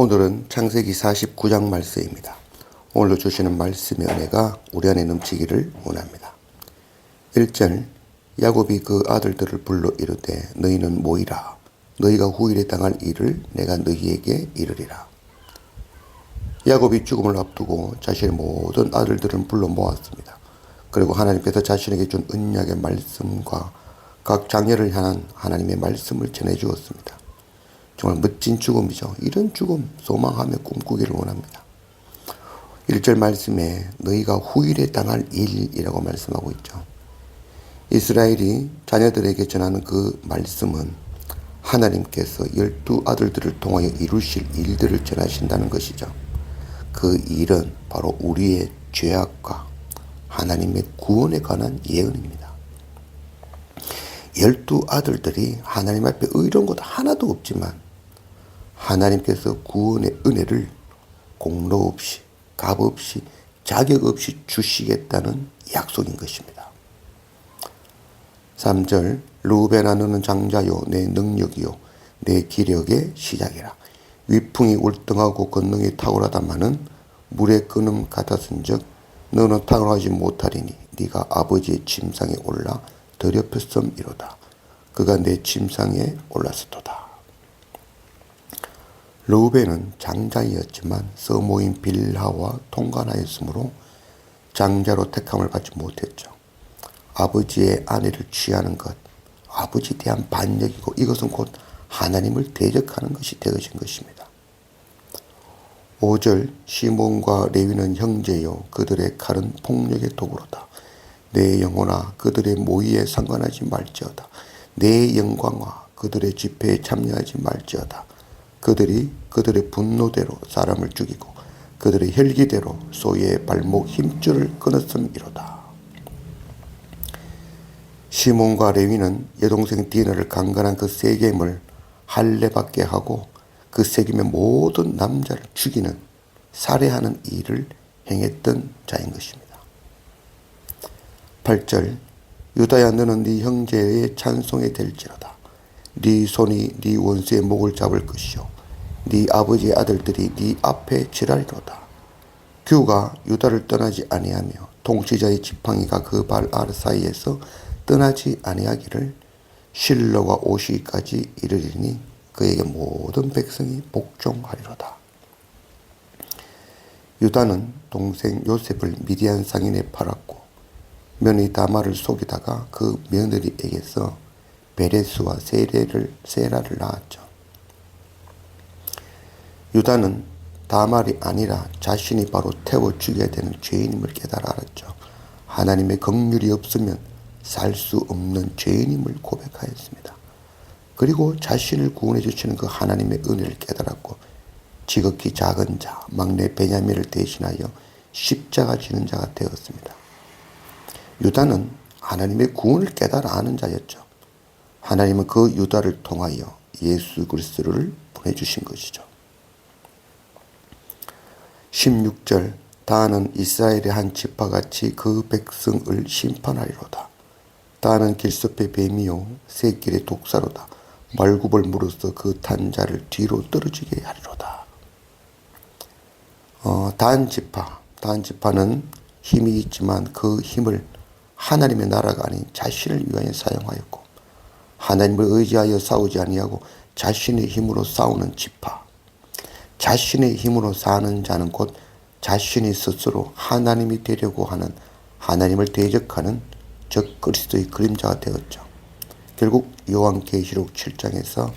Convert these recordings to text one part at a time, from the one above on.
오늘은 창세기 49장 말씀입니다. 오늘도 주시는 말씀의 은혜가 우리 안에 넘치기를 원합니다. 1절 야곱이 그 아들들을 불러 이르되 너희는 모이라 너희가 후일에 당할 일을 내가 너희에게 이르리라. 야곱이 죽음을 앞두고 자신의 모든 아들들은 불러 모았습니다. 그리고 하나님께서 자신에게 준 언약의 말씀과 각 장녀를 향한 하나님의 말씀을 전해 주었습니다. 정말 멋진 죽음이죠. 이런 죽음 소망하며 꿈꾸기를 원합니다. 1절 말씀에 너희가 후일에 당할 일이라고 말씀하고 있죠. 이스라엘이 자녀들에게 전하는 그 말씀은 하나님께서 열두 아들들을 통하여 이루실 일들을 전하신다는 것이죠. 그 일은 바로 우리의 죄악과 하나님의 구원에 관한 예언입니다. 열두 아들들이 하나님 앞에 의로운 것 하나도 없지만 하나님께서 구원의 은혜를 공로 없이 값 없이 자격 없이 주시겠다는 약속인 것입니다. 3절 루베나 너는 장자요 내 능력이요 내 기력의 시작이라. 위풍이 울등하고 권능이 탁월하다마는 물의 끊음 같았은즉 너는 탁월하지 못하리니 네가 아버지의 침상에 올라 더럽혔음이로다. 그가 내 침상에 올랐었도다 르우벤은 장자이었지만 서모인 빌하와 통관하였으므로 장자로 택함을 받지 못했죠. 아버지의 아내를 취하는 것, 아버지에 대한 반역이고 이것은 곧 하나님을 대적하는 것이 되어진 것입니다. 5절 시몬과 레위는 형제요 그들의 칼은 폭력의 도구로다. 내 영혼아 그들의 모의에 상관하지 말지어다. 내 영광아 그들의 집회에 참여하지 말지어다. 그들이 그들의 분노대로 사람을 죽이고 그들의 혈기대로 소의 발목 힘줄을 끊었음이로다. 시몬과 레위는 여동생 디나를 강간한 그 세겜을 할례받게 하고 그 세겜의 모든 남자를 죽이는 살해하는 일을 행했던 자인 것입니다. 8절 유다야 너는 네 형제의 찬송에 될지로다. 네 손이 네 원수의 목을 잡을 것이요 네 아버지의 아들들이 네 앞에 지랄이로다. 규가 유다를 떠나지 아니하며 통치자의 지팡이가 그 발 아래 사이에서 떠나지 아니하기를 실로가 오시기까지 이르리니 그에게 모든 백성이 복종하리로다. 유다는 동생 요셉을 미디안 상인에 팔았고 며느리 다마를 속이다가 그 며느리에게서 베레스와 세레를 세라를 낳았죠. 유다는 다말이 아니라 자신이 바로 태워 죽여야 되는 죄인임을 깨달아 알았죠. 하나님의 긍휼이 없으면 살 수 없는 죄인임을 고백하였습니다. 그리고 자신을 구원해 주시는 그 하나님의 은혜를 깨달았고 지극히 작은 자 막내 베냐민을 대신하여 십자가 지는 자가 되었습니다. 유다는 하나님의 구원을 깨달아 아는 자였죠. 하나님은 그 유다를 통하여 예수 그리스도를 보내주신 것이죠. 16절 다는 이스라엘의 한 지파같이 그 백성을 심판하리로다. 다는 길섭의 뱀이요 새길의 독사로다. 말굽을 물어서 그 탄자를 뒤로 떨어지게 하리로다. 어, 단 지파, 단 지파는 힘이 있지만 그 힘을 하나님의 나라가 아닌 자신을 위하여 사용하였고 하나님을 의지하여 싸우지 아니하고 자신의 힘으로 싸우는 지파. 자신의 힘으로 사는 자는 곧 자신이 스스로 하나님이 되려고 하는 하나님을 대적하는 적 그리스도의 그림자가 되었죠. 결국 요한계시록 7장에서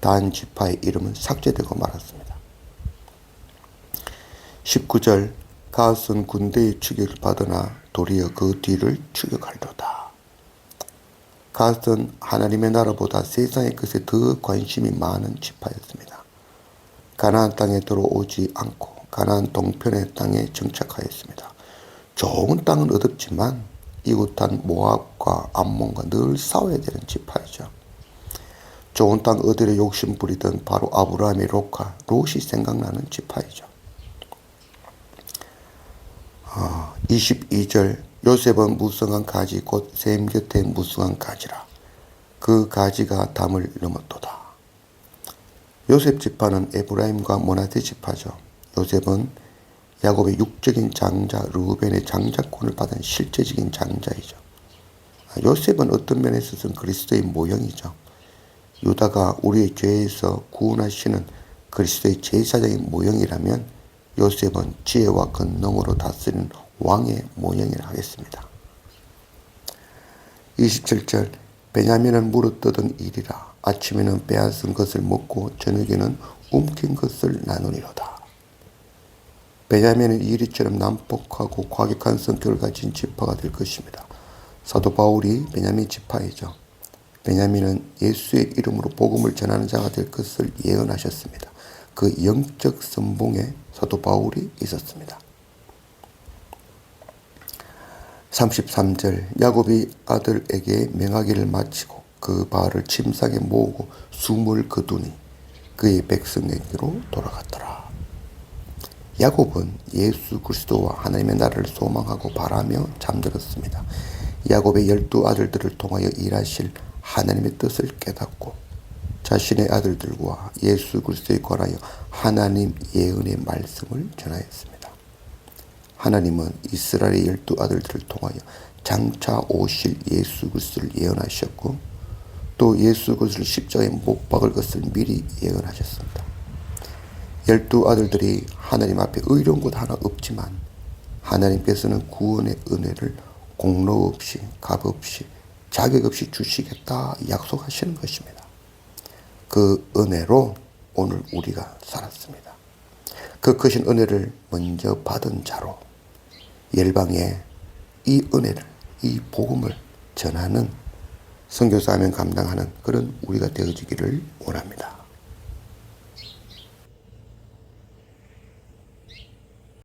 단 지파의 이름은 삭제되고 말았습니다. 19절 가스은 군대의 추격을 받으나 도리어 그 뒤를 추격하리로다. 가스은 하나님의 나라보다 세상의 것에 더 관심이 많은 지파였습니다. 가나안 땅에 들어오지 않고 가나안 동편의 땅에 정착하였습니다. 좋은 땅은 얻었지만 이곳한 모압과 암몬과 늘 싸워야 되는 지파이죠. 좋은 땅 얻으려 욕심 부리던 바로 아브라함의 로카, 롯이 생각나는 지파이죠. 어, 22절 요셉은 무성한 가지 곧 샘 곁에 무성한 가지라 그 가지가 담을 넘었도다. 요셉 지파는 에브라임과 모나세 지파죠. 요셉은 야곱의 육적인 장자 르우벤의 장자권을 받은 실제적인 장자이죠. 아, 요셉은 어떤 면에 있어서는 그리스도의 모형이죠. 유다가 우리의 죄에서 구원하시는 그리스도의 제사장의 모형이라면 요셉은 지혜와 권능으로 다스리는 왕의 모형이라 하겠습니다. 27절 베냐민은 무릇떠던 일이라 아침에는 빼앗은 것을 먹고 저녁에는 움킨 것을 나누리로다. 베냐민은 이리처럼 난폭하고 과격한 성격을 가진 지파가 될 것입니다. 사도 바울이 베냐민 지파이죠. 베냐민은 예수의 이름으로 복음을 전하는 자가 될 것을 예언하셨습니다. 그 영적 선봉에 사도 바울이 있었습니다. 33절 야곱이 아들에게 명하기를 마치고 그 발을 침상에 모으고 숨을 거두니 그의 백성에게로 돌아갔더라. 야곱은 예수 그리스도와 하나님의 나라를 소망하고 바라며 잠들었습니다. 야곱의 열두 아들들을 통하여 일하실 하나님의 뜻을 깨닫고 자신의 아들들과 예수 그리스도에 관하여 하나님 예언의 말씀을 전하였습니다. 하나님은 이스라엘의 열두 아들들을 통하여 장차 오실 예수 그리스도를 예언하셨고 또 예수 그리스도를 십자가에 못 박을 것을 미리 예언하셨습니다. 열두 아들들이 하나님 앞에 의로운 것 하나 없지만 하나님께서는 구원의 은혜를 공로 없이 값 없이 자격 없이 주시겠다 약속하시는 것입니다. 그 은혜로 오늘 우리가 살았습니다. 그 크신 은혜를 먼저 받은 자로 열방에 이 은혜를 이 복음을 전하는 선교사하면 감당하는 그런 우리가 되어지기를 원합니다.